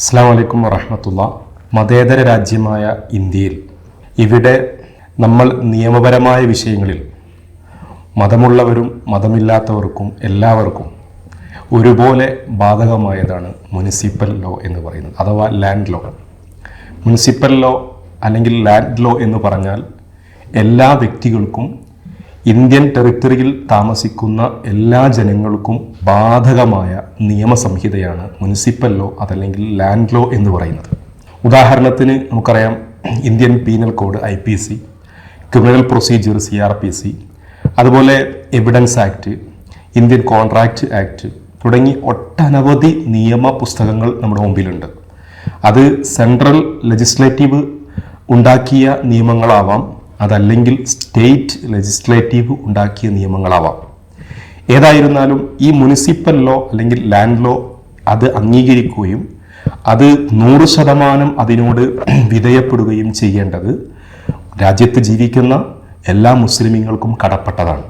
അസ്സാം വറഹമത്തുള്ള. മതേതര രാജ്യമായ ഇന്ത്യയിൽ ഇവിടെ നമ്മൾ നിയമപരമായ വിഷയങ്ങളിൽ മതമുള്ളവരും മതമില്ലാത്തവർക്കും എല്ലാവർക്കും ഒരുപോലെ ബാധകമായതാണ് മുനിസിപ്പൽ ലോ എന്ന് പറയുന്നത് അഥവാ ലാൻഡ് ലോ. മുനിസിപ്പൽ ലോ അല്ലെങ്കിൽ ലാൻഡ് ലോ എന്ന് പറഞ്ഞാൽ എല്ലാ വ്യക്തികൾക്കും ഇന്ത്യൻ ടെറിട്ടറിയിൽ താമസിക്കുന്ന എല്ലാ ജനങ്ങൾക്കും ബാധകമായ നിയമസംഹിതയാണ് മുനിസിപ്പൽ ലോ അതല്ലെങ്കിൽ ലാൻഡ് ലോ എന്ന് പറയുന്നത്. ഉദാഹരണത്തിന് നമുക്കറിയാം Indian penal code I P C criminal procedure C R P C അതുപോലെ evidence act Indian contract act തുടങ്ങി ഒട്ടനവധി നിയമ പുസ്തകങ്ങൾ നമ്മുടെ മുമ്പിലുണ്ട്. അത് സെൻട്രൽ ലെജിസ്ലേറ്റീവ് ഉണ്ടാക്കിയ നിയമങ്ങളാവാം അതല്ലെങ്കിൽ സ്റ്റേറ്റ് ലെജിസ്ലേറ്റീവ് ഉണ്ടാക്കിയ നിയമങ്ങളാവാം. ഏതായിരുന്നാലും ഈ മുനിസിപ്പൽ ലോ അല്ലെങ്കിൽ ലാൻഡ് ലോ അത് അംഗീകരിക്കുകയും അത് നൂറ് ശതമാനം അതിനോട് വിധേയപ്പെടുകയും ചെയ്യേണ്ടത് രാജ്യത്ത് ജീവിക്കുന്ന എല്ലാ മുസ്ലിമീങ്ങൾക്കും കടപ്പെട്ടതാണ്.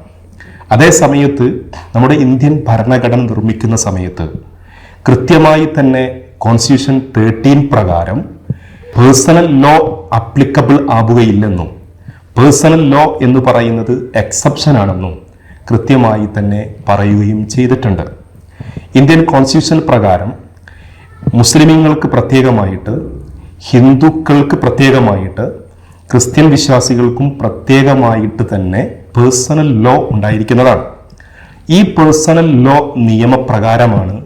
അതേ സമയത്ത് നമ്മുടെ ഇന്ത്യൻ ഭരണഘടന നിർമ്മിക്കുന്ന സമയത്ത് കൃത്യമായി തന്നെ കോൺസ്റ്റിറ്റ്യൂഷൻ തേർട്ടീൻ പ്രകാരം പേഴ്സണൽ ലോ അപ്ലിക്കബിൾ ആവുകയില്ലെന്നും പേഴ്സണൽ ലോ എന്ന് പറയുന്നത് എക്സെപ്ഷൻ ആണെന്നും കൃത്യമായി തന്നെ പറയുകയും ചെയ്തിട്ടുണ്ട്. ഇന്ത്യൻ കോൺസ്റ്റിറ്റ്യൂഷൻ പ്രകാരം മുസ്ലിമീങ്ങൾക്ക് പ്രത്യേകമായിട്ട് ഹിന്ദുക്കൾക്ക് പ്രത്യേകമായിട്ട് ക്രിസ്ത്യൻ വിശ്വാസികൾക്കും പ്രത്യേകമായിട്ട് തന്നെ പേഴ്സണൽ ലോ ഉണ്ടായിരിക്കുന്നതാണ്. ഈ പേഴ്സണൽ ലോ നിയമപ്രകാരമാണ്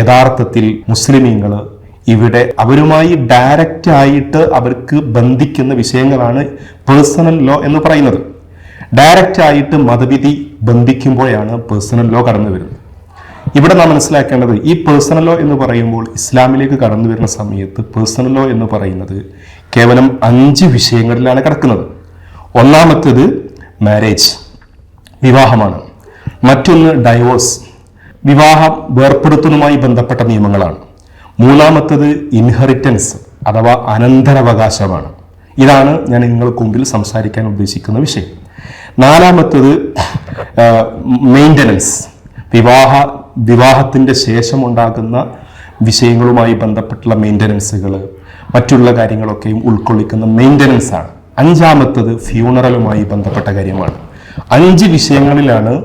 യഥാർത്ഥത്തിൽ മുസ്ലിമീങ്ങൾ ഇവിടെ അവരുമായി ഡയറക്റ്റ് ആയിട്ട് അവർക്ക് ബന്ധിക്കുന്ന വിഷയങ്ങളാണ് പേഴ്സണൽ ലോ എന്ന് പറയുന്നത്. ഡയറക്റ്റ് ആയിട്ട് മതവിധി ബന്ധിക്കുമ്പോഴാണ് പേഴ്സണൽ ലോ കടന്നു വരുന്നത്. ഇവിടെ നാം മനസ്സിലാക്കേണ്ടത് ഈ പേഴ്സണൽ ലോ എന്ന് പറയുമ്പോൾ ഇസ്ലാമിലേക്ക് കടന്നു വരുന്ന സമയത്ത് പേഴ്സണൽ ലോ എന്ന് പറയുന്നത് കേവലം അഞ്ച് വിഷയങ്ങളിലാണ് കിടക്കുന്നത്. ഒന്നാമത്തേത് മാരേജ് വിവാഹമാണ്. മറ്റൊന്ന് ഡൈവോഴ്സ് വിവാഹം വേർപ്പെടുത്തുന്നതുമായി ബന്ധപ്പെട്ട നിയമങ്ങളാണ്. മൂന്നാമത്തത് ഇൻഹെറിറ്റൻസ് അഥവാ അനന്തരവകാശമാണ്. ഇതാണ് ഞാൻ നിങ്ങൾക്ക് മുമ്പിൽ സംസാരിക്കാൻ ഉദ്ദേശിക്കുന്ന വിഷയം. നാലാമത്തത് മെയിന്റനൻസ് വിവാഹ വിവാഹത്തിന്റെ ശേഷം ഉണ്ടാകുന്ന വിഷയങ്ങളുമായി ബന്ധപ്പെട്ടുള്ള മെയിന്റനൻസുകൾ മറ്റുള്ള കാര്യങ്ങളൊക്കെയും ഉൾക്കൊള്ളിക്കുന്ന മെയിന്റനൻസ് ആണ്. അഞ്ചാമത്തത് ഫ്യൂണറലുമായി ബന്ധപ്പെട്ട കാര്യമാണ്. അഞ്ച് വിഷയങ്ങളിലാണ്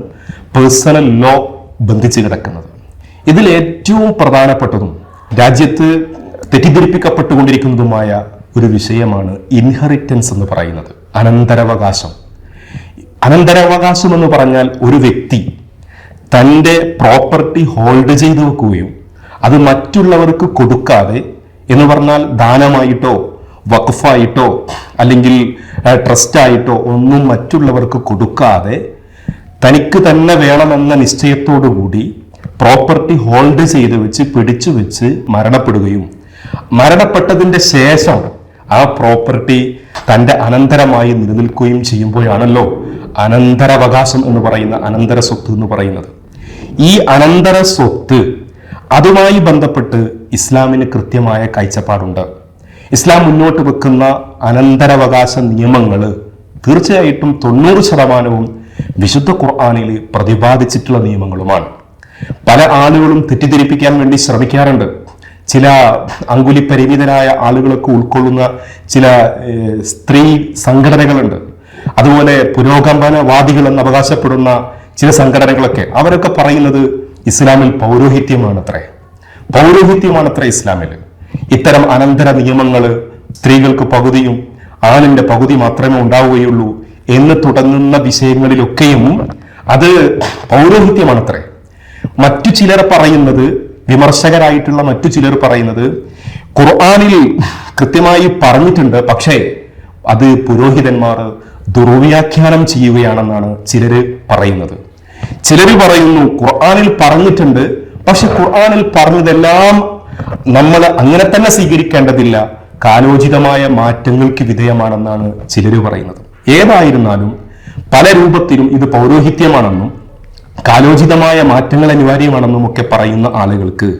പേഴ്സണൽ ലോ ബന്ധിച്ച് കിടക്കുന്നത്. ഇതിൽ ഏറ്റവും പ്രധാനപ്പെട്ടതും രാജ്യത്ത് തെറ്റിദ്ധരിപ്പിക്കപ്പെട്ടുകൊണ്ടിരിക്കുന്നതുമായ ഒരു വിഷയമാണ് ഇൻഹെറിറ്റൻസ് എന്ന് പറയുന്നത്. അനന്തരാവകാശം. അനന്തരാവകാശം എന്ന് പറഞ്ഞാൽ ഒരു വ്യക്തി തന്റെ പ്രോപ്പർട്ടി ഹോൾഡ് ചെയ്തു വെക്കുകയും അത് മറ്റുള്ളവർക്ക് കൊടുക്കാതെ എന്ന് പറഞ്ഞാൽ ദാനമായിട്ടോ വഖഫായിട്ടോ അല്ലെങ്കിൽ ട്രസ്റ്റായിട്ടോ ഒന്നും മറ്റുള്ളവർക്ക് കൊടുക്കാതെ തനിക്ക് തന്നെ വേണമെന്ന നിശ്ചയത്തോടു കൂടി പ്രോപ്പർട്ടി ഹോൾഡ് ചെയ്ത് വെച്ച് പിടിച്ചു വെച്ച് മരണപ്പെടുകയും. മരണപ്പെട്ടതിന്റെ ശേഷം ആ പ്രോപ്പർട്ടി തന്റെ അനന്തരമായി നിലനിൽക്കുകയും ചെയ്യുമ്പോഴാണല്ലോ അനന്തരാവകാശം എന്ന് പറയുന്ന അനന്തര സ്വത്ത് എന്ന് പറയുന്നത്. ഈ അനന്തര സ്വത്ത് അതുമായി ബന്ധപ്പെട്ട് ഇസ്ലാമിന് കൃത്യമായ കാഴ്ചപ്പാടുണ്ട്. ഇസ്ലാം മുന്നോട്ട് വെക്കുന്ന അനന്തരാവകാശ നിയമങ്ങൾ തീർച്ചയായിട്ടും തൊണ്ണൂറ് ശതമാനവും വിശുദ്ധ ഖുർആാനിൽ പ്രതിപാദിച്ചിട്ടുള്ള നിയമങ്ങളുമാണ്. പല ആളുകളും തെറ്റിദ്ധരിപ്പിക്കാൻ വേണ്ടി ശ്രമിക്കാറുണ്ട്. ചില അങ്കുലി പരിമിതരായ ആളുകളൊക്കെ ഉൾക്കൊള്ളുന്ന ചില സ്ത്രീ സംഘടനകളുണ്ട്. അതുപോലെ പുരോഗമനവാദികൾ എന്ന് അവകാശപ്പെടുന്ന ചില സംഘടനകളൊക്കെ. അവരൊക്കെ പറയുന്നത് ഇസ്ലാമിൽ പൗരോഹിത്യമാണത്രേ. പൗരോഹിത്യമാണത്രേ ഇസ്ലാമിൽ ഇത്തരം അനന്തര നിയമങ്ങൾ സ്ത്രീകൾക്ക് പകുതിയും ആണിന്റെ പകുതി മാത്രമേ ഉണ്ടാവുകയുള്ളൂ എന്ന് തുടങ്ങുന്ന വിഷയങ്ങളിലൊക്കെയും അത് പൗരോഹിത്യമാണത്രേ. മറ്റു ചിലർ പറയുന്നത് വിമർശകരായിട്ടുള്ള മറ്റു ചിലർ പറയുന്നത് ഖുർആാനിൽ കൃത്യമായി പറഞ്ഞിട്ടുണ്ട്. പക്ഷേ അത് പുരോഹിതന്മാർ ദുർവ്യാഖ്യാനം ചെയ്യുകയാണെന്നാണ് ചിലർ പറയുന്നത്. ചിലർ പറയുന്നു ഖുർആാനിൽ പറഞ്ഞിട്ടുണ്ട് പക്ഷെ ഖുർആാനിൽ പറഞ്ഞതെല്ലാം നമ്മൾ അങ്ങനെ തന്നെ സ്വീകരിക്കേണ്ടതില്ല. കാലോചിതമായ മാറ്റങ്ങൾക്ക് വിധേയമാണെന്നാണ് ചിലർ പറയുന്നത്. ഏതായിരുന്നാലും പല രൂപത്തിലും ഇത് പൗരോഹിത്യമാണെന്നും കാലോചിതമായ മാറ്റങ്ങൾ അനിവാര്യമാണെന്നും ഒക്കെ പറയുന്ന ആളുകൾക്ക്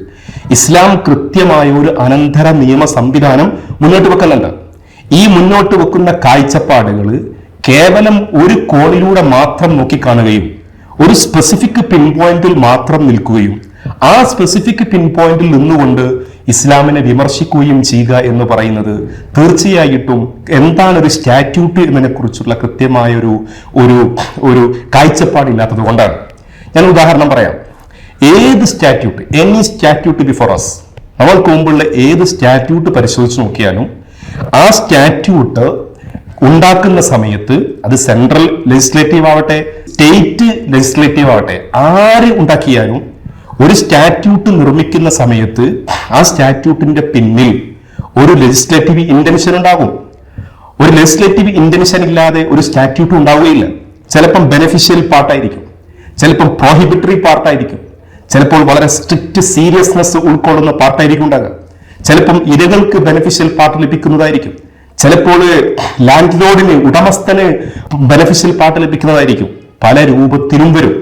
ഇസ്ലാം കൃത്യമായ ഒരു അനന്തര നിയമ സംവിധാനം മുന്നോട്ട് വെക്കുന്നുണ്ട്. ഈ മുന്നോട്ട് വെക്കുന്ന കാഴ്ചപ്പാടുകൾ കേവലം ഒരു കോണിലൂടെ മാത്രം നോക്കിക്കാണുകയും ഒരു സ്പെസിഫിക് പിൻ പോയിന്റിൽ മാത്രം നിൽക്കുകയും ആ സ്പെസിഫിക് പിൻ പോയിന്റിൽ നിന്നുകൊണ്ട് ഇസ്ലാമിനെ വിമർശിക്കുകയും ചെയ്യുക എന്ന് പറയുന്നത് തീർച്ചയായിട്ടും എന്താണ് ഒരു സ്റ്റാറ്റ്യൂട്ട് എന്നതിനെ കുറിച്ചുള്ള കൃത്യമായ ഒരു ഒരു കാഴ്ചപ്പാടില്ലാത്തത് കൊണ്ടാണ്. ഞാൻ ഉദാഹരണം പറയാം. ഏത് statute any statute before us നമ്മൾക്ക് മുമ്പുള്ള ഏത് സ്റ്റാറ്റ്യൂട്ട് പരിശോധിച്ച് നോക്കിയാലും ആ സ്റ്റാറ്റ്യൂട്ട് ഉണ്ടാക്കുന്ന സമയത്ത് അത് സെൻട്രൽ ലെജിസ്ലേറ്റീവ് ആവട്ടെ സ്റ്റേറ്റ് ലെജിസ്ലേറ്റീവ് ആവട്ടെ ആര് ഉണ്ടാക്കിയാലും ഒരു സ്റ്റാറ്റ്യൂട്ട് നിർമ്മിക്കുന്ന സമയത്ത് ആ സ്റ്റാറ്റ്യൂട്ടിന്റെ പിന്നിൽ ഒരു ലെജിസ്ലേറ്റീവ് ഇന്റൻഷൻ ഉണ്ടാകും. ഒരു ലെജിസ്ലേറ്റീവ് ഇന്റൻഷൻ ഇല്ലാതെ ഒരു സ്റ്റാറ്റ്യൂട്ട് ഉണ്ടാവുകയില്ല. ചിലപ്പം ബെനിഫിഷ്യൽ പാർട്ടായിരിക്കും ചിലപ്പം പ്രോഹിബിറ്ററി പാർട്ടായിരിക്കും ചിലപ്പോൾ വളരെ സ്ട്രിക്റ്റ് സീരിയസ്നെസ് ഉൾക്കൊള്ളുന്ന പാർട്ടായിരിക്കും ഉണ്ടാകുക. ചിലപ്പം ഇരകൾക്ക് ബെനിഫിഷ്യൽ പാർട്ട് ലഭിക്കുന്നതായിരിക്കും. ചിലപ്പോൾ ലാൻഡ് ലോഡിന് ഉടമസ്ഥന് ബെനിഫിഷ്യൽ പാർട്ട് ലഭിക്കുന്നതായിരിക്കും. പല രൂപത്തിലും വരും.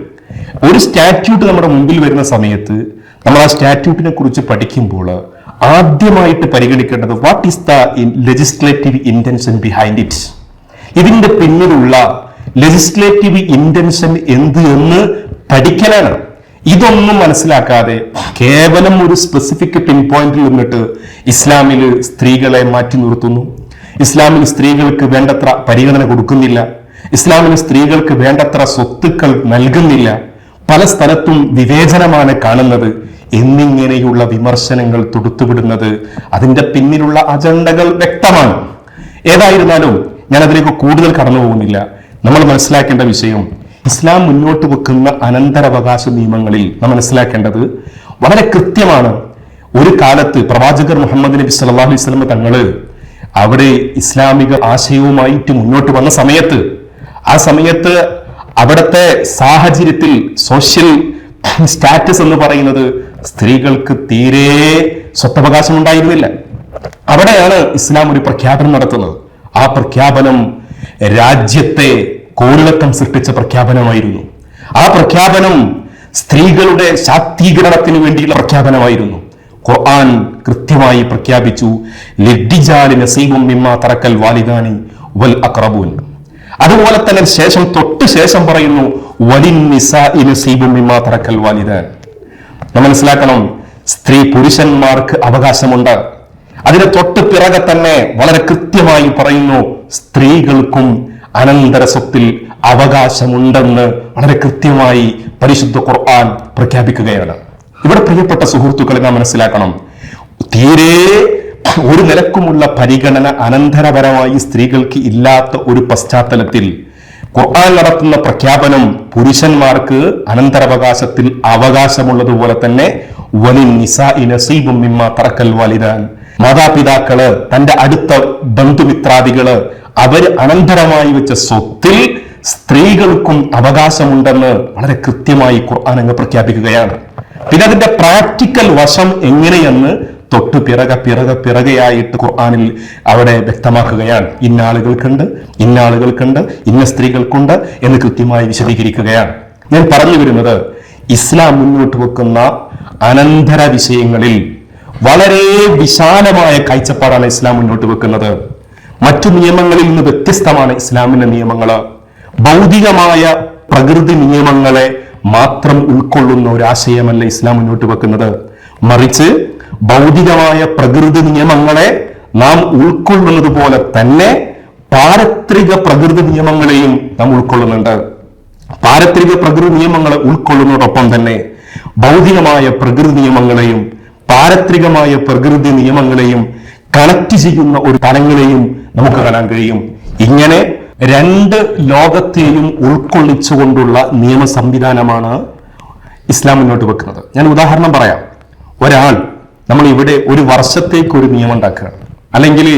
ഒരു സ്റ്റാറ്റ്യൂട്ട് നമ്മുടെ മുമ്പിൽ വരുന്ന സമയത്ത് നമ്മൾ ആ സ്റ്റാറ്റ്യൂട്ടിനെ കുറിച്ച് പഠിക്കുമ്പോൾ ആദ്യമായിട്ട് പരിഗണിക്കേണ്ടത് what is the legislative intention behind it ഇതിന്റെ പിന്നിലുള്ള ലെജിസ്ലേറ്റീവ് ഇന്റൻഷൻ എന്ത് എന്ന് പഠിക്കലാണ്. ഇതൊന്നും മനസ്സിലാക്കാതെ കേവലം ഒരു സ്പെസിഫിക് പിൻ പോയിന്റിൽ നിന്നിട്ട് ഇസ്ലാമിൽ സ്ത്രീകളെ മാറ്റി നിർത്തുന്നു. ഇസ്ലാമിൽ സ്ത്രീകൾക്ക് വേണ്ടത്ര പരിഗണന കൊടുക്കുന്നില്ല. ഇസ്ലാമിൽ സ്ത്രീകൾക്ക് വേണ്ടത്ര സ്വത്തുക്കൾ നൽകുന്നില്ല. പല സ്ഥലത്തും വിവേചനമാണ് കാണുന്നത്. എന്നിങ്ങനെയുള്ള വിമർശനങ്ങൾ തൊടുത്തുവിടുന്നത് അതിന്റെ പിന്നിലുള്ള അജണ്ടകൾ വ്യക്തമാണ്. ഏതായിരുന്നാലും ഞാൻ അതിലേക്ക് കൂടുതൽ കടന്നു പോകുന്നില്ല നമ്മൾ മനസ്സിലാക്കേണ്ട വിഷയം ഇസ്ലാം മുന്നോട്ട് വെക്കുന്ന അനന്തരവകാശ നിയമങ്ങളിൽ നാം മനസ്സിലാക്കേണ്ടത് വളരെ കൃത്യമാണ്. ഒരു കാലത്ത് പ്രവാചകർ മുഹമ്മദ് നബി സല്ലല്ലാഹു അലൈഹി വസല്ലം തങ്ങൾ അവിടെ ഇസ്ലാമിക ആശയവുമായിട്ട് മുന്നോട്ട് വന്ന സമയത്ത് ആ സമയത്ത് അവിടുത്തെ സാഹചര്യത്തിൽ സോഷ്യൽ സ്റ്റാറ്റസ് എന്ന് പറയുന്നത് സ്ത്രീകൾക്ക് തീരെ സ്വത്തവകാശം ഉണ്ടായിരുന്നില്ല. അവിടെയാണ് ഇസ്ലാം ഒരു പ്രഖ്യാപനം നടത്തുന്നത്. ആ പ്രഖ്യാപനം രാജ്യത്തെ കോളിളക്കം സൃഷ്ടിച്ച പ്രഖ്യാപനമായിരുന്നു. ആ പ്രഖ്യാപനം സ്ത്രീകളുടെ ശാക്തീകരണത്തിന് വേണ്ടിയുള്ള പ്രഖ്യാപനമായിരുന്നു. ഖുർആൻ കൃത്യമായി പ്രഖ്യാപിച്ചു തറക്കൽ വാലിദാനി വൽ അക്രബൂൻ. അതുപോലെ തന്നെ ശേഷം തൊട്ട് ശേഷം പറയുന്നു തറക്കൽ വാലിദാൻ. നമ്മൾ മനസ്സിലാക്കണം സ്ത്രീ പുരുഷന്മാർക്ക് അവകാശമുണ്ട്. അതിന് തൊട്ട് പിറകെ തന്നെ വളരെ കൃത്യമായി പറയുന്നു സ്ത്രീകൾക്കും അനന്തരസ്വത്തിൽ അവകാശമുണ്ടെന്ന് വളരെ കൃത്യമായി പരിശുദ്ധ ഖുർആൻ പ്രഖ്യാപിക്കുകയാണ്. ഇവിടെ പ്രിയപ്പെട്ട സുഹൃത്തുക്കളെ നാം മനസ്സിലാക്കണം. തീരെ ഒരു നിലക്കുമുള്ള പരിഗണന അനന്തരപരമായി സ്ത്രീകൾക്ക് ഇല്ലാത്ത ഒരു പശ്ചാത്തലത്തിൽ ഖുർആൻ നടത്തുന്ന പ്രഖ്യാപനം പുരുഷന്മാർക്ക് അനന്തരാവകാശത്തിൽ അവകാശമുള്ളതുപോലെ തന്നെ വലിൻ നിസ ഇനസീബും മിമ്മ തറക്കൽ വാലിദാൻ. മാതാപിതാക്കൾ തന്റെ അടുത്ത ബന്ധുമിത്രാദികൾ അവർ അനന്തരമായി വെച്ച സ്വത്തിൽ സ്ത്രീകൾക്കും അവകാശമുണ്ടെന്ന് വളരെ കൃത്യമായി ഖുർആൻ അങ്ങ് പ്രഖ്യാപിക്കുകയാണ്. പിന്നെ അതിന്റെ പ്രാക്ടിക്കൽ വശം എങ്ങനെയെന്ന് തൊട്ടു പിറക പിറക പിറകയായിട്ട് ഖുർആാനിൽ അവിടെ വ്യക്തമാക്കുകയാണ്. ഇന്ന ആളുകൾക്കുണ്ട് ഇന്ന ആളുകൾക്കുണ്ട് ഇന്ന സ്ത്രീകൾക്കുണ്ട് എന്ന് കൃത്യമായി വിശദീകരിക്കുകയാണ്. ഞാൻ പറഞ്ഞു വരുന്നത് ഇസ്ലാം മുന്നോട്ട് വെക്കുന്ന അനന്തര വിഷയങ്ങളിൽ വളരെ വിശാലമായ കാഴ്ചപ്പാടാണ് ഇസ്ലാം മുന്നോട്ട് വെക്കുന്നത്. മറ്റു നിയമങ്ങളിൽ നിന്ന് വ്യത്യസ്തമാണ് ഇസ്ലാമിന്റെ നിയമങ്ങൾ ഭൗതികമായ പ്രകൃതി നിയമങ്ങളെ മാത്രം ഉൾക്കൊള്ളുന്ന ഒരു ആശയമല്ല ഇസ്ലാം മുന്നോട്ട് വെക്കുന്നത്. മറിച്ച് ഭൗതികമായ പ്രകൃതി നിയമങ്ങളെ നാം ഉൾക്കൊള്ളുന്നത് പോലെ തന്നെ പാരത്രിക പ്രകൃതി നിയമങ്ങളെയും നാം ഉൾക്കൊള്ളുന്നുണ്ട്. പാരത്രിക പ്രകൃതി നിയമങ്ങളെ ഉൾക്കൊള്ളുന്നതോടൊപ്പം തന്നെ ഭൗതികമായ പ്രകൃതി നിയമങ്ങളെയും പാരത്രികമായ പ്രകൃതി നിയമങ്ങളെയും കണക്ട് ചെയ്യുന്ന ഒരു തലങ്ങളെയും നമുക്ക് കാണാൻ കഴിയും. ഇങ്ങനെ രണ്ട് ലോകത്തെയും ഉൾക്കൊള്ളിച്ചുകൊണ്ടുള്ള നിയമ സംവിധാനമാണ് ഇസ്ലാം മുന്നോട്ട് വെക്കുന്നത്. ഞാൻ ഉദാഹരണം പറയാം. ഒരാൾ നമ്മൾ ഇവിടെ ഒരു വർഷത്തേക്ക് ഒരു നിയമം ഉണ്ടാക്കുകയാണ്. അല്ലെങ്കിൽ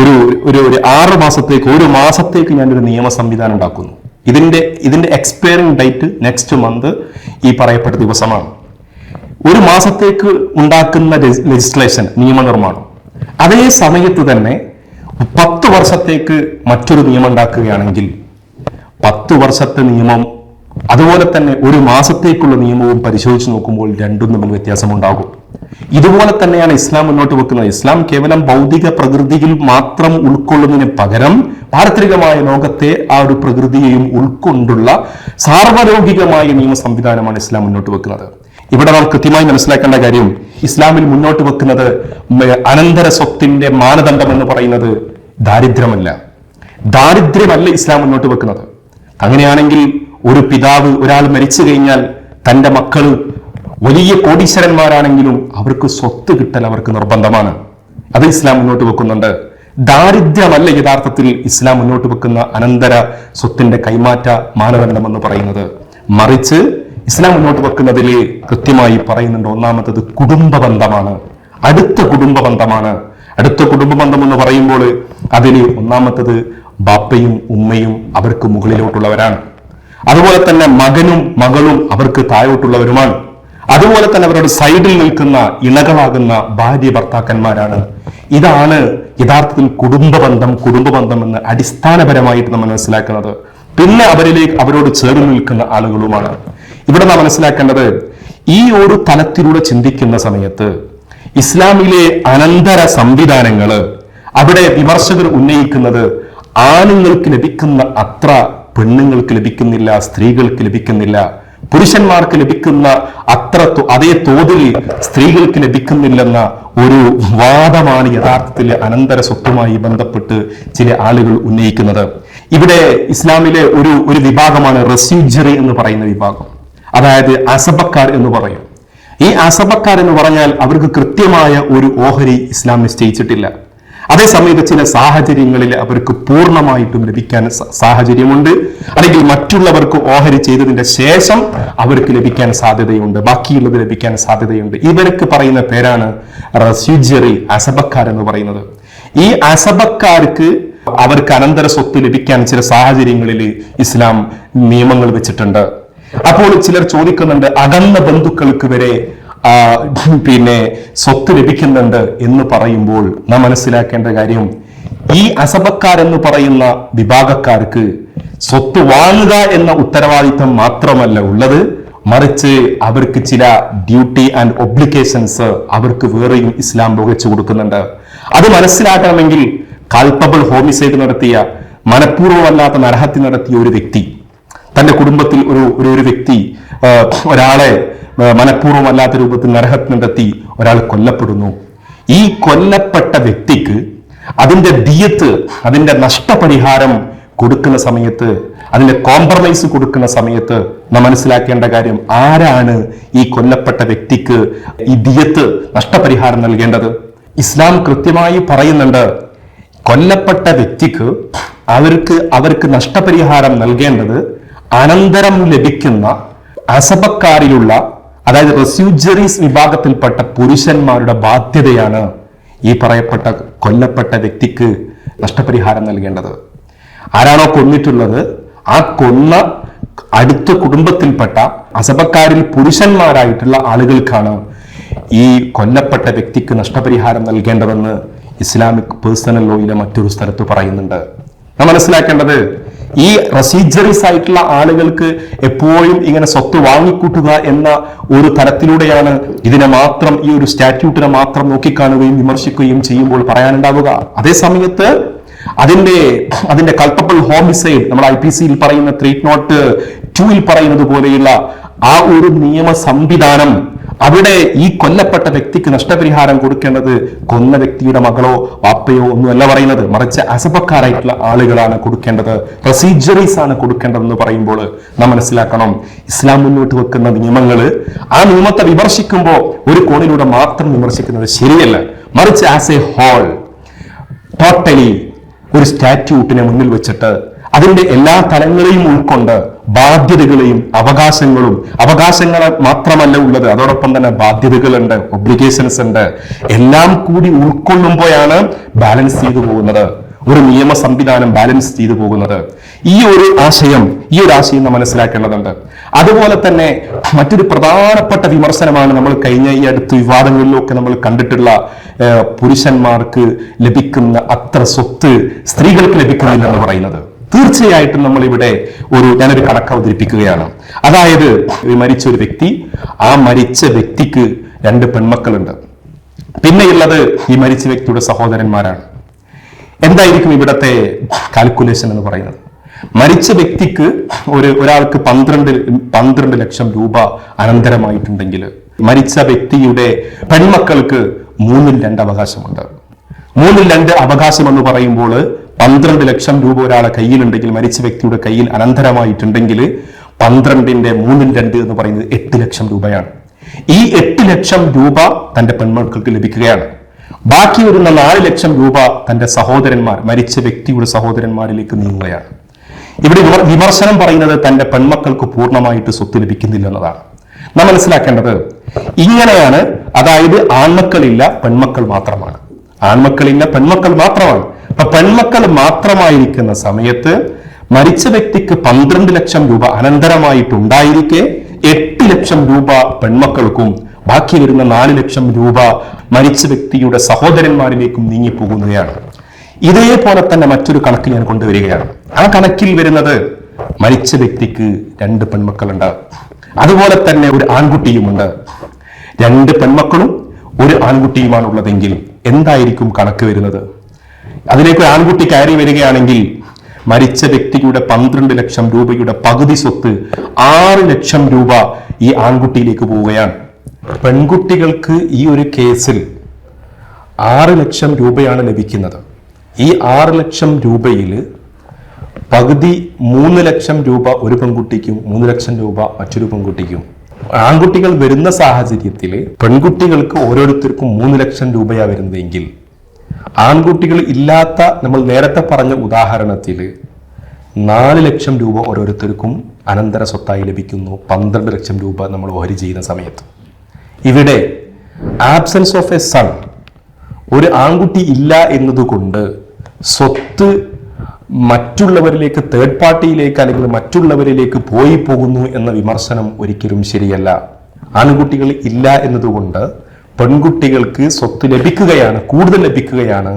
ഒരു ഒരു ഒരു ആറ് മാസത്തേക്ക് ഒരു മാസത്തേക്ക് ഞാനൊരു നിയമ സംവിധാനം ഉണ്ടാക്കുന്നു. ഇതിന്റെ ഇതിന്റെ എക്സ്പയറിംഗ് ഡേറ്റ് നെക്സ്റ്റ് മന്ത് ഈ പറയപ്പെട്ട ദിവസമാണ്. ഒരു മാസത്തേക്ക് ഉണ്ടാക്കുന്ന ലെജിസ്ലേഷൻ നിയമനിർമ്മാണം അതേ സമയത്ത് തന്നെ പത്ത് വർഷത്തേക്ക് മറ്റൊരു നിയമം ഉണ്ടാക്കുകയാണെങ്കിൽ പത്ത് വർഷത്തെ നിയമം അതുപോലെ തന്നെ ഒരു മാസത്തേക്കുള്ള നിയമവും പരിശോധിച്ച് നോക്കുമ്പോൾ രണ്ടും തമ്മിൽ വ്യത്യാസമുണ്ടാകും. ഇതുപോലെ തന്നെയാണ് ഇസ്ലാം മുന്നോട്ട് വെക്കുന്നത്. ഇസ്ലാം കേവലം ഭൗതിക പ്രകൃതിയിൽ മാത്രം ഉൾക്കൊള്ളുന്നതിന് പകരം പാരത്രികമായ ലോകത്തെ ആ ഒരു പ്രകൃതിയെയും ഉൾക്കൊണ്ടുള്ള സാർവലൗകികമായ നിയമ സംവിധാനമാണ് ഇസ്ലാം മുന്നോട്ട് വെക്കുന്നത്. ഇവിടെ നാം കൃത്യമായി മനസ്സിലാക്കേണ്ട കാര്യം ഇസ്ലാമിൽ മുന്നോട്ട് വെക്കുന്നത് അനന്തര സ്വത്തിന്റെ മാനദണ്ഡം എന്ന് പറയുന്നത് ദാരിദ്ര്യമല്ല. ദാരിദ്ര്യമല്ല ഇസ്ലാം മുന്നോട്ട് വെക്കുന്നത്. അങ്ങനെയാണെങ്കിൽ ഒരു പിതാവ് ഒരാൾ മരിച്ചു കഴിഞ്ഞാൽ തന്റെ മക്കൾ വലിയ കോടീശ്വരന്മാരാണെങ്കിലും അവർക്ക് സ്വത്ത് കിട്ടൽ അവർക്ക് നിർബന്ധമാണ്. അത് ഇസ്ലാം മുന്നോട്ട് വെക്കുന്നുണ്ട്. ദാരിദ്ര്യമല്ല യഥാർത്ഥത്തിൽ ഇസ്ലാം മുന്നോട്ട് വെക്കുന്ന അനന്തര സ്വത്തിന്റെ കൈമാറ്റ മാനദണ്ഡം എന്ന് പറയുന്നത്. മറിച്ച് ഇസ്ലാം മുന്നോട്ട് വെക്കുന്നതിൽ കൃത്യമായി പറയുന്നുണ്ട്. ഒന്നാമത്തത് കുടുംബ ബന്ധമാണ് അടുത്ത കുടുംബ ബന്ധമാണ് അടുത്ത കുടുംബ ബന്ധം എന്ന് പറയുമ്പോൾ അതിന് ഒന്നാമത്തത് ബാപ്പയും ഉമ്മയും അവർക്ക് മുകളിലോട്ടുള്ളവരാണ്. അതുപോലെ തന്നെ മകനും മകളും അവർക്ക് താഴോട്ടുള്ളവരുമാണ്. അതുപോലെ തന്നെ അവരുടെ സൈഡിൽ നിൽക്കുന്ന ഇണകളാകുന്ന ഭാര്യ ഭർത്താക്കന്മാരാണ്. ഇതാണ് യഥാർത്ഥത്തിൽ കുടുംബ ബന്ധം കുടുംബ ബന്ധം എന്ന് അടിസ്ഥാനപരമായിട്ട് നമ്മൾ മനസ്സിലാക്കുന്നത്. പിന്നെ അവരിലേക്ക് അവരോട് ചേർന്ന് നിൽക്കുന്ന ആളുകളുമാണ്. ഇവിടെ നാം മനസ്സിലാക്കേണ്ടത് ഈ ഒരു തലത്തിലൂടെ ചിന്തിക്കുന്ന സമയത്ത് ഇസ്ലാമിലെ അനന്തര സംവിധാനങ്ങൾ അവിടെ വിമർശകർ ഉന്നയിക്കുന്നത് ആണുങ്ങൾക്ക് ലഭിക്കുന്ന അത്ര പെണ്ണുങ്ങൾക്ക് ലഭിക്കുന്നില്ല സ്ത്രീകൾക്ക് ലഭിക്കുന്നില്ല പുരുഷന്മാർക്ക് ലഭിക്കുന്ന അത്ര അതേ തോതിൽ സ്ത്രീകൾക്ക് ലഭിക്കുന്നില്ലെന്ന ഒരു വാദമാണ് യഥാർത്ഥത്തിൽ അനന്തര സ്വത്തുമായി ബന്ധപ്പെട്ട് ചില ആളുകൾ ഉന്നയിക്കുന്നത്. ഇവിടെ ഇസ്ലാമിലെ ഒരു ഒരു വിഭാഗമാണ് റെസ്യൂജറി എന്ന് പറയുന്ന വിഭാഗം. അതായത് അസബക്കാർ എന്ന് പറയും. ഈ അസബക്കാർ എന്ന് പറഞ്ഞാൽ അവർക്ക് കൃത്യമായ ഒരു ഓഹരി ഇസ്ലാം നിശ്ചയിച്ചിട്ടില്ല. അതേസമയത്ത് ചില സാഹചര്യങ്ങളിൽ അവർക്ക് പൂർണമായിട്ടും ലഭിക്കാൻ സാഹചര്യമുണ്ട്. അല്ലെങ്കിൽ മറ്റുള്ളവർക്ക് ഓഹരി ചെയ്തതിന്റെ ശേഷം അവർക്ക് ലഭിക്കാൻ സാധ്യതയുണ്ട്. ബാക്കിയുള്ളത് ലഭിക്കാൻ സാധ്യതയുണ്ട്. ഇവർക്ക് പറയുന്ന പേരാണ് റസ്യുജറി അസബക്കാർ എന്ന് പറയുന്നത്. ഈ അസബക്കാർക്ക് അവർക്ക് അനന്തര സ്വത്ത് ലഭിക്കാൻ ചില സാഹചര്യങ്ങളിൽ ഇസ്ലാം നിയമങ്ങൾ വെച്ചിട്ടുണ്ട്. അപ്പോൾ ചിലർ ചോദിക്കുന്നുണ്ട് അകന്ന ബന്ധുക്കൾക്ക് വരെ പിന്നെ സ്വത്ത് ലഭിക്കുന്നുണ്ട് എന്ന് പറയുമ്പോൾ നാം മനസ്സിലാക്കേണ്ട കാര്യം ഈ അസബക്കാരെന്ന് പറയുന്ന വിഭാഗക്കാർക്ക് സ്വത്ത് വാങ്ങുക എന്ന ഉത്തരവാദിത്തം മാത്രമല്ല ഉള്ളത്. മറിച്ച് അവർക്ക് ചില ഡ്യൂട്ടി ആൻഡ് ഒബ്ലിക്കേഷൻസ് അവർക്ക് വേറെയും ഇസ്ലാം പുകച്ചു കൊടുക്കുന്നുണ്ട്. അത് മനസ്സിലാക്കണമെങ്കിൽ കാൽപ്പബിൾ ഹോമിസൈഡ് നടത്തിയ മനഃപൂർവമല്ലാത്ത നരഹത്യ നടത്തിയ ഒരു വ്യക്തി തന്റെ കുടുംബത്തിൽ ഒരു ഒരു ഒരു വ്യക്തി ഒരാളെ മനഃപൂർവം മനഃപൂർവമല്ലാത്ത രൂപത്തിൽ നരഹത്യ നടത്തി ഒരാൾ കൊല്ലപ്പെടുന്നു. ഈ കൊല്ലപ്പെട്ട വ്യക്തിക്ക് അതിന്റെ ദിയത്ത് അതിന്റെ നഷ്ടപരിഹാരം കൊടുക്കുന്ന സമയത്ത് അതിന്റെ കോംപ്രമൈസ് കൊടുക്കുന്ന സമയത്ത് നാം മനസ്സിലാക്കേണ്ട കാര്യം ആരാണ് ഈ കൊല്ലപ്പെട്ട വ്യക്തിക്ക് ഈ ദിയത്ത് നഷ്ടപരിഹാരം നൽകേണ്ടത്? ഇസ്ലാം കൃത്യമായി പറയുന്നുണ്ട് കൊല്ലപ്പെട്ട വ്യക്തിക്ക് അവർക്ക് അവർക്ക് നഷ്ടപരിഹാരം നൽകേണ്ടത് അനന്തരം ലഭിക്കുന്ന അസബക്കാരിലുള്ള അതായത് റെസ്യൂജറീസ് വിഭാഗത്തിൽപ്പെട്ട പുരുഷന്മാരുടെ ബാധ്യതയാണ് ഈ പറയപ്പെട്ട കൊല്ലപ്പെട്ട വ്യക്തിക്ക് നഷ്ടപരിഹാരം നൽകേണ്ടത്. ആരാണോ കൊന്നിട്ടുള്ളത് ആ കൊന്ന അടുത്ത കുടുംബത്തിൽപ്പെട്ട അസബക്കാരിൽ പുരുഷന്മാരായിട്ടുള്ള ആളുകൾക്കാണ് ഈ കൊല്ലപ്പെട്ട വ്യക്തിക്ക് നഷ്ടപരിഹാരം നൽകേണ്ടതെന്ന് ഇസ്ലാമിക് പേഴ്സണൽ ലോയിലെ മറ്റൊരു സ്ഥലത്ത് പറയുന്നുണ്ട്. നാം മനസ്സിലാക്കേണ്ടത് ഈ റസീജറീസ് ആയിട്ടുള്ള ആളുകൾക്ക് എപ്പോഴും ഇങ്ങനെ സ്വത്ത് വാങ്ങിക്കൂട്ടുക എന്ന ഒരു തരത്തിലൂടെയാണ് ഇതിനെ മാത്രം ഈ ഒരു സ്റ്റാറ്റ്യൂട്ടിനെ മാത്രം നോക്കിക്കാണുകയും വിമർശിക്കുകയും ചെയ്യുമ്പോൾ പറയാനുണ്ടാവുക. അതേ സമയത്ത് അതിന്റെ അതിന്റെ കൾപ്പബിൾ ഹോമിസൈഡ് നമ്മൾ ഐ പി സിയിൽ പറയുന്ന ത്രീ നോട്ട് ടൂയിൽ പറയുന്നത് പോലെയുള്ള ആ ഒരു നിയമ സംവിധാനം അവിടെ ഈ കൊല്ലപ്പെട്ട വ്യക്തിക്ക് നഷ്ടപരിഹാരം കൊടുക്കേണ്ടത് കൊന്ന വ്യക്തിയുടെ മകളോ വാപ്പയോ ഒന്നുമല്ല പറയുന്നത്. മറിച്ച് അസഭക്കാരായിട്ടുള്ള ആളുകളാണ് കൊടുക്കേണ്ടത്. പ്രൊസീജറീസ് ആണ് കൊടുക്കേണ്ടതെന്ന് പറയുമ്പോൾ നാം മനസ്സിലാക്കണം. ഇസ്ലാം മുന്നോട്ട് വെക്കുന്ന നിയമങ്ങൾ ആ നിയമത്തെ വിമർശിക്കുമ്പോൾ ഒരു കോണിലൂടെ മാത്രം വിമർശിക്കുന്നത് ശരിയല്ല. മറിച്ച് ആസ് എ ഹോൾ ടോട്ടലി ഒരു സ്റ്റാറ്റ്യൂട്ടിനെ മുന്നിൽ വെച്ചിട്ട് അതിന്റെ എല്ലാ തലങ്ങളെയും ഉൾക്കൊണ്ട് ബാധ്യതകളെയും അവകാശങ്ങളും അവകാശങ്ങൾ മാത്രമല്ല ഉള്ളത് അതോടൊപ്പം തന്നെ ബാധ്യതകളുണ്ട് ഒബ്ലിഗേഷൻസ് ഉണ്ട് എല്ലാം കൂടി ഉൾക്കൊള്ളുമ്പോഴാണ് ബാലൻസ് ചെയ്തു പോകുന്നത്. ഒരു നിയമ സംവിധാനം ബാലൻസ് ചെയ്തു പോകുന്നത്. ഈ ഒരു ആശയം ഈ ഒരു ആശയം നാം മനസ്സിലാക്കേണ്ടതുണ്ട്. അതുപോലെ തന്നെ മറ്റൊരു പ്രധാനപ്പെട്ട വിമർശനമാണ് നമ്മൾ കഴിഞ്ഞ ഈ അടുത്ത വിവാദങ്ങളിലൊക്കെ നമ്മൾ കണ്ടിട്ടുള്ള പുരുഷന്മാർക്ക് ലഭിക്കുന്ന അത്ര സ്വത്ത് സ്ത്രീകൾക്ക് ലഭിക്കുന്നില്ലെന്ന് പറയുന്നത്. തീർച്ചയായിട്ടും നമ്മൾ ഇവിടെ ഒരു ഞാനൊരു കണക്ക് അവതരിപ്പിക്കുകയാണ്. അതായത് മരിച്ച ഒരു വ്യക്തി ആ മരിച്ച വ്യക്തിക്ക് രണ്ട് പെൺമക്കളുണ്ട്. പിന്നെയുള്ളത് ഈ മരിച്ച വ്യക്തിയുടെ സഹോദരന്മാരാണ്. എന്തായിരിക്കും ഇവിടത്തെ കാൽക്കുലേഷൻ എന്ന് പറയുന്നത്? മരിച്ച വ്യക്തിക്ക് ഒരു ഒരാൾക്ക് പന്ത്രണ്ട് പന്ത്രണ്ട് ലക്ഷം രൂപ അനന്തരമായിട്ടുണ്ടെങ്കിൽ മരിച്ച വ്യക്തിയുടെ പെൺമക്കൾക്ക് മൂന്നിൽ രണ്ട് അവകാശമുണ്ട്. മൂന്നിൽ രണ്ട് അവകാശം എന്ന് പറയുമ്പോൾ പന്ത്രണ്ട് ലക്ഷം രൂപ ഒരാളെ കയ്യിലുണ്ടെങ്കിൽ മരിച്ച വ്യക്തിയുടെ കയ്യിൽ അനന്തരമായിട്ടുണ്ടെങ്കിൽ പന്ത്രണ്ടിന്റെ മൂന്നിൽ രണ്ട് എന്ന് പറയുന്നത് എട്ട് ലക്ഷം രൂപയാണ്. ഈ എട്ട് ലക്ഷം രൂപ തന്റെ പെൺമക്കൾക്ക് ലഭിക്കുകയാണ്. ബാക്കി വരുന്ന നാല് ലക്ഷം രൂപ തന്റെ സഹോദരന്മാർ മരിച്ച വ്യക്തിയുടെ സഹോദരന്മാരിലേക്ക് നീങ്ങുകയാണ്. ഇവിടെ വിമർശനം പറയുന്നത് തന്റെ പെൺമക്കൾക്ക് പൂർണമായിട്ട് സ്വത്ത് ലഭിക്കുന്നില്ല എന്നതാണ്. നാം മനസ്സിലാക്കേണ്ടത് ഇങ്ങനെയാണ് അതായത് ആൺമക്കളില്ല പെൺമക്കൾ മാത്രമാണ്. ആൺമക്കളില്ല പെൺമക്കൾ മാത്രമാണ്. അപ്പൊ പെൺമക്കൾ മാത്രമായിരിക്കുന്ന സമയത്ത് മരിച്ച വ്യക്തിക്ക് പന്ത്രണ്ട് ലക്ഷം രൂപ അനന്തരമായിട്ടുണ്ടായിരിക്കെ എട്ട് ലക്ഷം രൂപ പെൺമക്കൾക്കും ബാക്കി വരുന്ന നാല് ലക്ഷം രൂപ മരിച്ച വ്യക്തിയുടെ സഹോദരന്മാരിലേക്കും നീങ്ങിപ്പോകുന്നതാണ്. ഇതേപോലെ തന്നെ മറ്റൊരു കണക്ക് ഞാൻ കൊണ്ടുവരികയാണ്. ആ കണക്കിൽ വരുന്നത് മരിച്ച വ്യക്തിക്ക് രണ്ട് പെൺമക്കളുണ്ട്. അതുപോലെ തന്നെ ഒരു ആൺകുട്ടിയുമുണ്ട്. രണ്ട് പെൺമക്കളും ഒരു ആൺകുട്ടിയുമാണുള്ളതെങ്കിൽ എന്തായിരിക്കും കണക്ക് വരുന്നത്? അതിലേക്ക് ഒരു ആൺകുട്ടി കയറി വരികയാണെങ്കിൽ മരിച്ച വ്യക്തിയുടെ പന്ത്രണ്ട് ലക്ഷം രൂപയുടെ പകുതി സ്വത്ത് ആറ് ലക്ഷം രൂപ ഈ ആൺകുട്ടിയിലേക്ക് പോവുകയാണ്. പെൺകുട്ടികൾക്ക് ഈ ഒരു കേസിൽ ആറ് ലക്ഷം രൂപയാണ് ലഭിക്കുന്നത്. ഈ ആറ് ലക്ഷം രൂപയിൽ പകുതി മൂന്ന് ലക്ഷം രൂപ ഒരു പെൺകുട്ടിക്കും മൂന്ന് ലക്ഷം രൂപ മറ്റൊരു പെൺകുട്ടിക്കും. ആൺകുട്ടികൾ വരുന്ന സാഹചര്യത്തിൽ പെൺകുട്ടികൾക്ക് ഓരോരുത്തർക്കും മൂന്ന് ലക്ഷം രൂപയാണ് വരുന്നതെങ്കിൽ ആൺകുട്ടികൾ ഇല്ലാത്ത നമ്മൾ നേരത്തെ പറഞ്ഞ ഉദാഹരണത്തിൽ നാല് ലക്ഷം രൂപ ഓരോരുത്തർക്കും അനന്തര സ്വത്തായി ലഭിക്കുന്നു പന്ത്രണ്ട് ലക്ഷം രൂപ നമ്മൾ ഓഹരി ചെയ്യുന്ന സമയത്ത്. ഇവിടെ ആബ്സെൻസ് ഓഫ് എ സൺ ഒരു ആൺകുട്ടി ഇല്ല എന്നതുകൊണ്ട് സ്വത്ത് മറ്റുള്ളവരിലേക്ക് തേർഡ് പാർട്ടിയിലേക്ക് അല്ലെങ്കിൽ മറ്റുള്ളവരിലേക്ക് പോയി പോകുന്നു എന്ന വിമർശനം ഒരിക്കലും ശരിയല്ല. ആൺകുട്ടികൾ ഇല്ല എന്നതുകൊണ്ട് പെൺകുട്ടികൾക്ക് സ്വത്ത് ലഭിക്കുകയാണ് കൂടുതൽ ലഭിക്കുകയാണ്.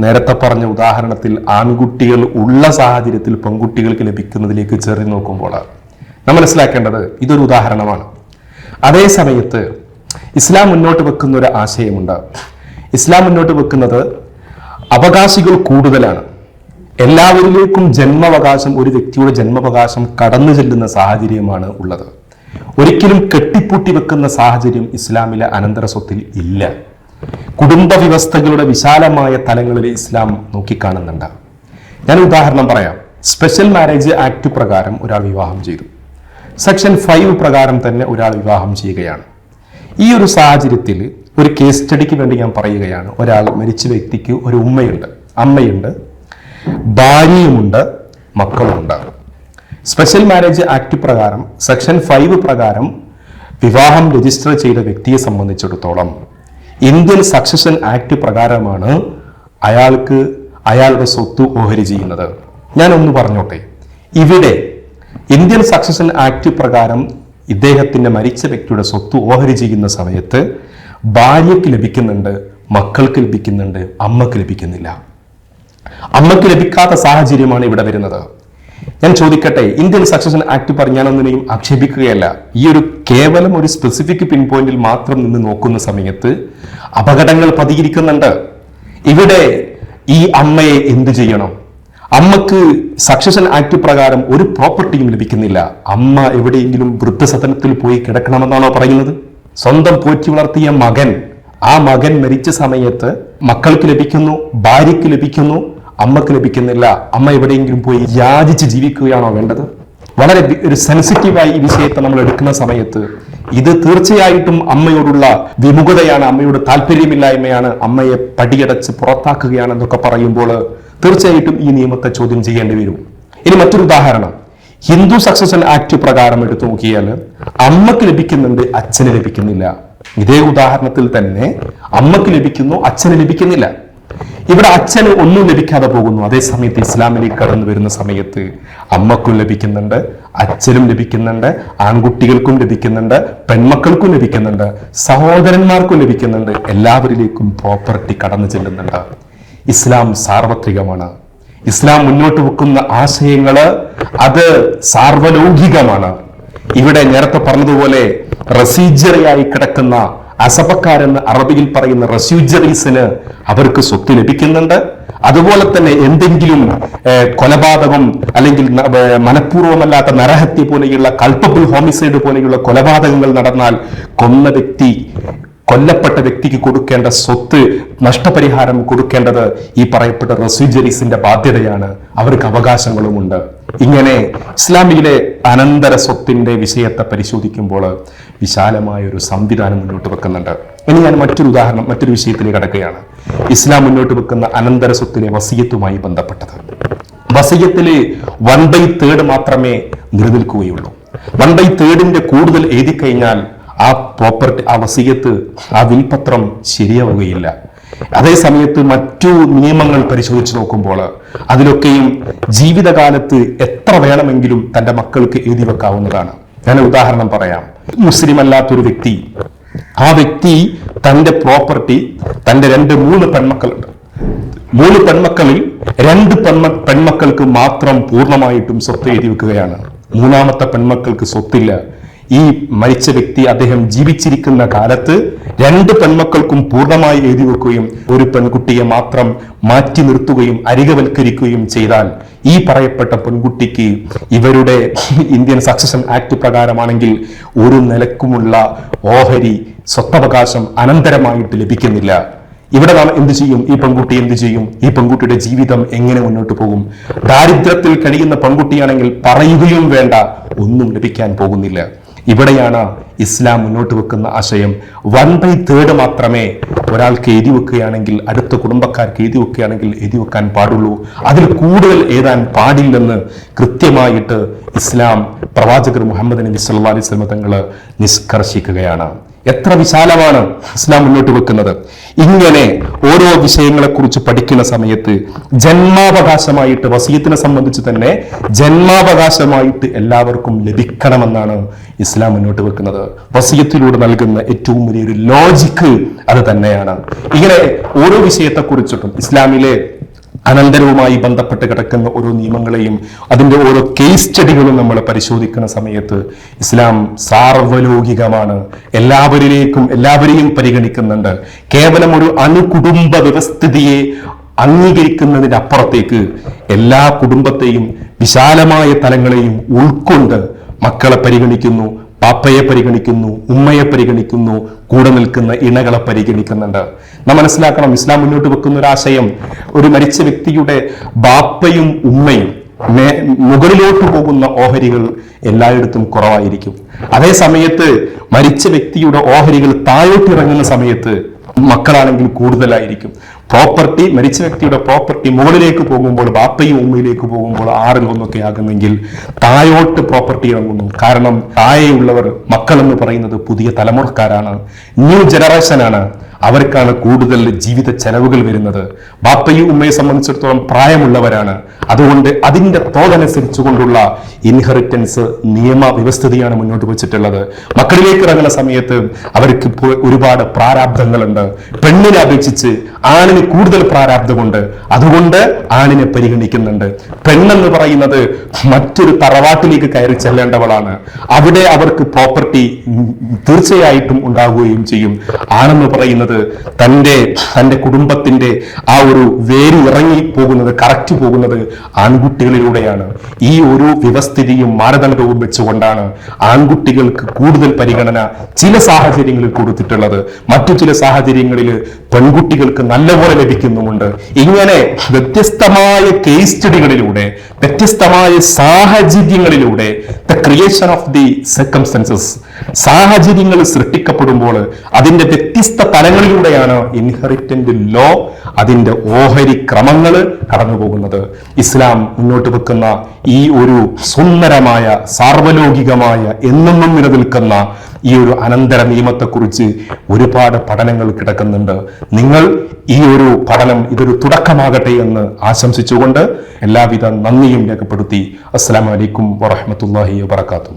നേരത്തെ പറഞ്ഞ ഉദാഹരണത്തിൽ ആൺകുട്ടികൾ ഉള്ള സാഹചര്യത്തിൽ പെൺകുട്ടികൾക്ക് ലഭിക്കുന്നതിലേക്ക് ചേർന്ന് നോക്കുമ്പോൾ നാം മനസ്സിലാക്കേണ്ടത് ഇതൊരു ഉദാഹരണമാണ്. അതേ സമയത്ത് ഇസ്ലാം മുന്നോട്ട് വെക്കുന്ന ഒരു ആശയമുണ്ട്. ഇസ്ലാം മുന്നോട്ട് വെക്കുന്നത് അവകാശികൾ കൂടുതലാണ്. എല്ലാവരിലേക്കും ജന്മാവകാശം ഒരു വ്യക്തിയുടെ ജന്മാവകാശം കടന്നു ചെല്ലുന്ന സാഹചര്യമാണ് ഉള്ളത്. ഒരിക്കലും കെട്ടിപ്പൂട്ടി വെക്കുന്ന സാഹചര്യം ഇസ്ലാമിലെ അനന്തര സ്വത്തിൽ ഇല്ല. കുടുംബ വ്യവസ്ഥകളുടെ വിശാലമായ തലങ്ങളിൽ ഇസ്ലാം നോക്കിക്കാണുന്നുണ്ട്. ഞാൻ ഉദാഹരണം പറയാം. സ്പെഷ്യൽ മാരേജ് ആക്ട് പ്രകാരം ഒരാൾ വിവാഹം ചെയ്തു. സെക്ഷൻ ഫൈവ് പ്രകാരം തന്നെ ഒരാൾ വിവാഹം ചെയ്യുകയാണ്. ഈ ഒരു സാഹചര്യത്തിൽ ഒരു കേസ് സ്റ്റഡിക്ക് വേണ്ടി ഞാൻ പറയുകയാണ്. ഒരാൾ മരിച്ച വ്യക്തിക്ക് ഒരു ഉമ്മയുണ്ട്. അമ്മയുണ്ട്. ഭാര്യയുമുണ്ട്. മക്കളുമുണ്ട് സ്പെഷ്യൽ മാരേജ് ആക്ട് പ്രകാരം സെക്ഷൻ ഫൈവ് പ്രകാരം വിവാഹം രജിസ്റ്റർ ചെയ്ത വ്യക്തിയെ സംബന്ധിച്ചിടത്തോളം ഇന്ത്യൻ സക്സഷൻ ആക്ട് പ്രകാരമാണ് അയാൾക്ക് അയാളുടെ സ്വത്ത് ഓഹരി ചെയ്യുന്നത്. ഞാൻ ഒന്ന് പറഞ്ഞോട്ടെ. ഇവിടെ ഇന്ത്യൻ സക്സഷൻ ആക്ട് പ്രകാരം ഇദ്ദേഹത്തിന്റെ മരിച്ച വ്യക്തിയുടെ സ്വത്ത് ഓഹരി ചെയ്യുന്ന സമയത്ത് ഭാര്യയ്ക്ക് ലഭിക്കുന്നുണ്ട് മക്കൾക്ക് ലഭിക്കുന്നുണ്ട് അമ്മയ്ക്ക് ലഭിക്കുന്നില്ല. അമ്മയ്ക്ക് ലഭിക്കാത്ത സാഹചര്യമാണ് ഇവിടെ വരുന്നത്. ഞാൻ ചോദിക്കട്ടെ ഇന്ത്യൻ സക്സഷൻ ആക്ട് പറഞ്ഞാനൊന്നിനെയും ആക്ഷേപിക്കുകയല്ല. ഈ ഒരു കേവലം ഒരു സ്പെസിഫിക് പിൻ പോയിന്റിൽ മാത്രം നിന്ന് നോക്കുന്ന സമയത്ത് അപകടങ്ങൾ പതിയിരിക്കുന്നുണ്ട്. ഇവിടെ ഈ അമ്മയെ എന്തു ചെയ്യണം? അമ്മയ്ക്ക് സക്സഷൻ ആക്ട് പ്രകാരം ഒരു പ്രോപ്പർട്ടിയും ലഭിക്കുന്നില്ല. അമ്മ എവിടെയെങ്കിലും വൃദ്ധസദനത്തിൽ പോയി കിടക്കണമെന്നാണോ പറയുന്നത്? സ്വന്തം പോറ്റി വളർത്തിയ മകൻ ആ മകൻ മരിച്ച സമയത്ത് മക്കൾക്ക് ലഭിക്കുന്നു ഭാര്യയ്ക്ക് ലഭിക്കുന്നു അമ്മയ്ക്ക് ലഭിക്കുന്നില്ല. അമ്മ എവിടെയെങ്കിലും പോയി യാചിച്ച് ജീവിക്കുകയാണോ വേണ്ടത്? വളരെ ഒരു സെൻസിറ്റീവായി ഈ വിഷയത്തെ നമ്മൾ എടുക്കുന്ന സമയത്ത് ഇത് തീർച്ചയായിട്ടും അമ്മയോടുള്ള വിമുഖതയാണ് അമ്മയോട് താല്പര്യമില്ലായ്മയാണ് അമ്മയെ പടിയടച്ച് പുറത്താക്കുകയാണെന്നൊക്കെ പറയുമ്പോൾ തീർച്ചയായിട്ടും ഈ നിയമത്തെ ചോദ്യം ചെയ്യേണ്ടി വരും. ഇനി മറ്റൊരു ഉദാഹരണം. ഹിന്ദു സക്സഷൻ ആക്ട് പ്രകാരം എടുത്തു നോക്കിയാൽ അമ്മയ്ക്ക് ലഭിക്കുന്നുണ്ട് അച്ഛന് ലഭിക്കുന്നില്ല. ഇതേ ഉദാഹരണത്തിൽ തന്നെ അമ്മയ്ക്ക് ലഭിക്കുന്നു അച്ഛന് ലഭിക്കുന്നില്ല. ഇവിടെ അച്ഛന് ഒന്നും ലഭിക്കാതെ പോകുന്നു. അതേ സമയത്ത് ഇസ്ലാമിലേക്ക് കടന്നു വരുന്ന സമയത്ത് അമ്മക്കും ലഭിക്കുന്നുണ്ട് അച്ഛനും ലഭിക്കുന്നുണ്ട് ആൺകുട്ടികൾക്കും ലഭിക്കുന്നുണ്ട് പെൺമക്കൾക്കും ലഭിക്കുന്നുണ്ട് സഹോദരന്മാർക്കും ലഭിക്കുന്നുണ്ട്. എല്ലാവരിലേക്കും പ്രോപ്പർട്ടി കടന്നു ചെല്ലുന്നുണ്ട്. ഇസ്ലാം സാർവത്രികമാണ്. ഇസ്ലാം മുന്നോട്ട് വെക്കുന്ന ആശയങ്ങൾ അത് സാർവലൗകികമാണ്. ഇവിടെ നേരത്തെ പറഞ്ഞതുപോലെ റസീജറിയായി കിടക്കുന്ന അസഭക്കാരെന്ന് അറബിയിൽ പറയുന്ന റെസ്യൂജറീസിന് അവർക്ക് സ്വത്ത് ലഭിക്കുന്നുണ്ട്. അതുപോലെ തന്നെ എന്തെങ്കിലും കൊലപാതകം അല്ലെങ്കിൽ മനഃപൂർവമല്ലാത്ത നരഹത്യ പോലെയുള്ള കൾപ്പബിൾ ഹോമിസൈഡ് പോലെയുള്ള കൊലപാതകങ്ങൾ നടന്നാൽ കൊന്ന വ്യക്തി കൊല്ലപ്പെട്ട വ്യക്തിക്ക് കൊടുക്കേണ്ട സ്വത്ത് നഷ്ടപരിഹാരം കൊടുക്കേണ്ടത് ഈ പറയപ്പെട്ട റെസ്യൂജറീസിന്റെ ബാധ്യതയാണ്. അവർക്ക് അവകാശങ്ങളുമുണ്ട്. ഇങ്ങനെ ഇസ്ലാമിയിലെ അനന്തര സ്വത്തിന്റെ വിഷയത്തെ പരിശോധിക്കുമ്പോൾ വിശാലമായ ഒരു സംവിധാനം മുന്നോട്ട് വെക്കുന്നുണ്ട്. ഇനി ഞാൻ മറ്റൊരു ഉദാഹരണം മറ്റൊരു വിഷയത്തിലേക്ക് കടക്കുകയാണ്. ഇസ്ലാം മുന്നോട്ട് വെക്കുന്ന അനന്തര സ്വത്തിലെ വസീയത്തുമായി ബന്ധപ്പെട്ടത്. വസീയത്തിലെ വൺ ബൈ തേർഡ് മാത്രമേ നിലനിൽക്കുകയുള്ളൂ. വൺ ബൈ തേർഡിന്റെ കൂടുതൽ എഴുതി കഴിഞ്ഞാൽ ആ പ്രോപ്പർട്ടി ആ വസീയത്ത് ആ വിൽപത്രം ശരിയാവുകയില്ല. അതേ സമയത്ത് മറ്റു നിയമങ്ങൾ പരിശോധിച്ചു നോക്കുമ്പോൾ അതിലൊക്കെയും ജീവിതകാലത്ത് എത്ര വേണമെങ്കിലും തന്റെ മക്കൾക്ക് എഴുതി വെക്കാവുന്നതാണ്. ഞാൻ ഉദാഹരണം പറയാം. മുസ്ലിം അല്ലാത്തൊരു വ്യക്തി. ആ വ്യക്തി തന്റെ പ്രോപ്പർട്ടി തന്റെ രണ്ട് മൂന്ന് പെൺമക്കളുണ്ട്. മൂന്ന് പെൺമക്കളിൽ രണ്ട് പെൺമ പെൺമക്കൾക്ക് മാത്രം പൂർണമായിട്ടും സ്വത്ത് എഴുതി വെക്കുകയാണ്. മൂന്നാമത്തെ പെൺമക്കൾക്ക് സ്വത്തില്ല. ഈ മരിച്ച വ്യക്തി അദ്ദേഹം ജീവിച്ചിരിക്കുന്ന കാലത്ത് രണ്ട് പെൺമക്കൾക്കും പൂർണമായി എഴുതി വെക്കുകയും ഒരു പെൺകുട്ടിയെ മാത്രം മാറ്റി നിർത്തുകയും അരികവൽക്കരിക്കുകയും ചെയ്താൽ ഈ പറയപ്പെട്ട പെൺകുട്ടിക്ക് ഇവരുടെ ഇന്ത്യൻ സക്സഷൻ ആക്ട് പ്രകാരമാണെങ്കിൽ ഒരു നിലക്കുമുള്ള ഓഹരി സ്വത്തവകാശം അനന്തരമായിട്ട് ലഭിക്കുന്നില്ല. ഇവിടെ നാം എന്ത് ചെയ്യും? ഈ പെൺകുട്ടി എന്ത് ചെയ്യും? ഈ പെൺകുട്ടിയുടെ ജീവിതം എങ്ങനെ മുന്നോട്ട് പോകും? ദാരിദ്ര്യത്തിൽ കഴിയുന്ന പെൺകുട്ടിയാണെങ്കിൽ പറയുകയും വേണ്ട ഒന്നും ലഭിക്കാൻ പോകുന്നില്ല. ഇവിടെയാണ് ഇസ്ലാം മുന്നോട്ട് വെക്കുന്ന ആശയം. വൺ ബൈ തേർഡ് മാത്രമേ ഒരാൾക്ക് എഴുതി വെക്കുകയാണെങ്കിൽ അടുത്ത കുടുംബക്കാർക്ക് എഴുതി വെക്കുകയാണെങ്കിൽ എഴുതി വെക്കാൻ പാടുള്ളൂ. അതിൽ കൂടുതൽ എഴുതാൻ പാടില്ലെന്ന് കൃത്യമായിട്ട് ഇസ്ലാം പ്രവാചകർ മുഹമ്മദ് നബി സല്ലാ അലൈഹി വസല്ലം തങ്ങൾ നിഷ്കർഷിക്കുകയാണ് എത്ര വിശാലമാണ് ഇസ്ലാം മുന്നോട്ട് വെക്കുന്നത്. ഇങ്ങനെ ഓരോ വിഷയങ്ങളെ കുറിച്ച് പഠിക്കുന്ന സമയത്ത് ജന്മാവകാശമായിട്ട് വസീയത്തിനെ സംബന്ധിച്ച് തന്നെ ജന്മാവകാശമായിട്ട് എല്ലാവർക്കും ലഭിക്കണമെന്നാണ് ഇസ്ലാം മുന്നോട്ട് വെക്കുന്നത്. വസീയത്തിലൂടെ നൽകുന്ന ഏറ്റവും വലിയൊരു ലോജിക്ക് അത് തന്നെയാണ്. ഇങ്ങനെ ഓരോ വിഷയത്തെക്കുറിച്ചിട്ടും ഇസ്ലാമിലെ അനന്തരവുമായി ബന്ധപ്പെട്ട് കിടക്കുന്ന ഓരോ നിയമങ്ങളെയും അതിന്റെ ഓരോ കേസ് സ്റ്റഡികളും നമ്മൾ പരിശോധിക്കുന്ന സമയത്ത് ഇസ്ലാം സാർവലൗകികമാണ് എല്ലാവരിലേക്കും എല്ലാവരെയും പരിഗണിക്കുന്നുണ്ട്. കേവലം ഒരു അണുകുടുംബ വ്യവസ്ഥിതിയെ അംഗീകരിക്കുന്നതിന്റെ അപ്പുറത്തേക്ക് എല്ലാ കുടുംബത്തെയും വിശാലമായ തലങ്ങളെയും ഉൾക്കൊണ്ട് മക്കളെ പരിഗണിക്കുന്നു പാപ്പയെ പരിഗണിക്കുന്നു ഉമ്മയെ പരിഗണിക്കുന്നു കൂടെ നിൽക്കുന്ന ഇണകളെ പരിഗണിക്കുന്നുണ്ട്. നാം മനസ്സിലാക്കണം ഇസ്ലാം മുന്നോട്ട് വെക്കുന്ന ഒരു ആശയം. ഒരു മരിച്ച വ്യക്തിയുടെ ബാപ്പയും ഉമ്മയും മുകളിലോട്ട് പോകുന്ന ഓഹരികൾ എല്ലായിടത്തും കുറവായിരിക്കും. അതേ സമയത്ത് മരിച്ച വ്യക്തിയുടെ ഓഹരികൾ താഴോട്ട് ഇറങ്ങുന്ന സമയത്ത് മക്കളാണെങ്കിൽ കൂടുതലായിരിക്കും. പ്രോപ്പർട്ടി മരിച്ച വ്യക്തിയുടെ പ്രോപ്പർട്ടി മുകളിലേക്ക് പോകുമ്പോൾ ബാപ്പയും ഉമ്മയിലേക്ക് പോകുമ്പോൾ ആറിൽ ഒന്നൊക്കെ ആകുന്നെങ്കിൽ താഴോട്ട് പ്രോപ്പർട്ടി ഇറങ്ങുന്നു. കാരണം താഴെയുള്ളവർ മക്കളെന്ന് പറയുന്നത് പുതിയ തലമുറക്കാരാണ്. ന്യൂ ജനറേഷനാണ്. അവർക്കാണ് കൂടുതൽ ജീവിത ചെലവുകൾ വരുന്നത്. ബാപ്പയും ഉമ്മയെ സംബന്ധിച്ചിടത്തോളം പ്രായമുള്ളവരാണ്. അതുകൊണ്ട് അതിന്റെ തോതനുസരിച്ചുകൊണ്ടുള്ള ഇൻഹെറിറ്റൻസ് നിയമ വ്യവസ്ഥിതിയാണ് മുന്നോട്ട് വെച്ചിട്ടുള്ളത്. മക്കളിലേക്ക് ഇറങ്ങുന്ന സമയത്ത് അവർക്ക് ഒരുപാട് പ്രാരാബ്ദങ്ങളുണ്ട്. പെണ്ണിനെ അപേക്ഷിച്ച് ആണിന് കൂടുതൽ പ്രാരാബ്ദമുണ്ട്. അതുകൊണ്ട് ആണിനെ പരിഗണിക്കുന്നുണ്ട്. പെണ്ണെന്ന് പറയുന്നത് മറ്റൊരു തറവാട്ടിലേക്ക് കയറി ചെല്ലേണ്ടവളാണ്. അവിടെ അവർക്ക് പ്രോപ്പർട്ടി തീർച്ചയായിട്ടും ഉണ്ടാകുകയും ചെയ്യും. ആണെന്ന് പറയുന്നത് തന്റെ തന്റെ കുടുംബത്തിന്റെ ആ ഒരു വേര് ഇറങ്ങി പോകുന്നത് കറക്റ്റ് പോകുന്നത് ആൺകുട്ടികളിലൂടെയാണ്. ഈ ഒരു വ്യവസ്ഥിതിയും മാനദണ്ഡവും വെച്ചുകൊണ്ടാണ് ആൺകുട്ടികൾക്ക് കൂടുതൽ പരിഗണന ചില സാഹചര്യങ്ങളിൽ കൊടുത്തിട്ടുള്ളത്. മറ്റു ചില സാഹചര്യങ്ങളിൽ പെൺകുട്ടികൾക്ക് നല്ലപോലെ ലഭിക്കുന്നുമുണ്ട്. ഇങ്ങനെ വ്യത്യസ്തമായ കേസ് സ്റ്റഡികളിലൂടെ വ്യത്യസ്തമായ സാഹചര്യങ്ങളിലൂടെ the creation of the circumstances സാഹചര്യങ്ങൾ സൃഷ്ടിക്കപ്പെടുമ്പോൾ അതിന്റെ വ്യത്യസ്ത തലങ്ങളിലൂടെയാണ് ഇൻഹെറിറ്റന്റ് ലോ അതിന്റെ ഓഹരി ക്രമങ്ങൾ കടന്നു പോകുന്നത് ഇസ്ലാം മുന്നോട്ട് വെക്കുന്ന ഈ ഒരു സുന്ദരമായ സാർവലൗകികമായ എന്നെന്നും നിലനിൽക്കുന്ന ഈ ഒരു അനന്തര നിയമത്തെക്കുറിച്ച് ഒരുപാട് പഠനങ്ങൾ കിടക്കുന്നുണ്ട്. നിങ്ങൾ ഈ ഒരു പഠനം ഇതൊരു തുടക്കമാകട്ടെ എന്ന് ആശംസിച്ചുകൊണ്ട് എല്ലാവിധ നന്ദിയും രേഖപ്പെടുത്തി. അസ്സാം അലൈക്കും വറഹ്മത്തുള്ളാഹി വബറകാതുഹു.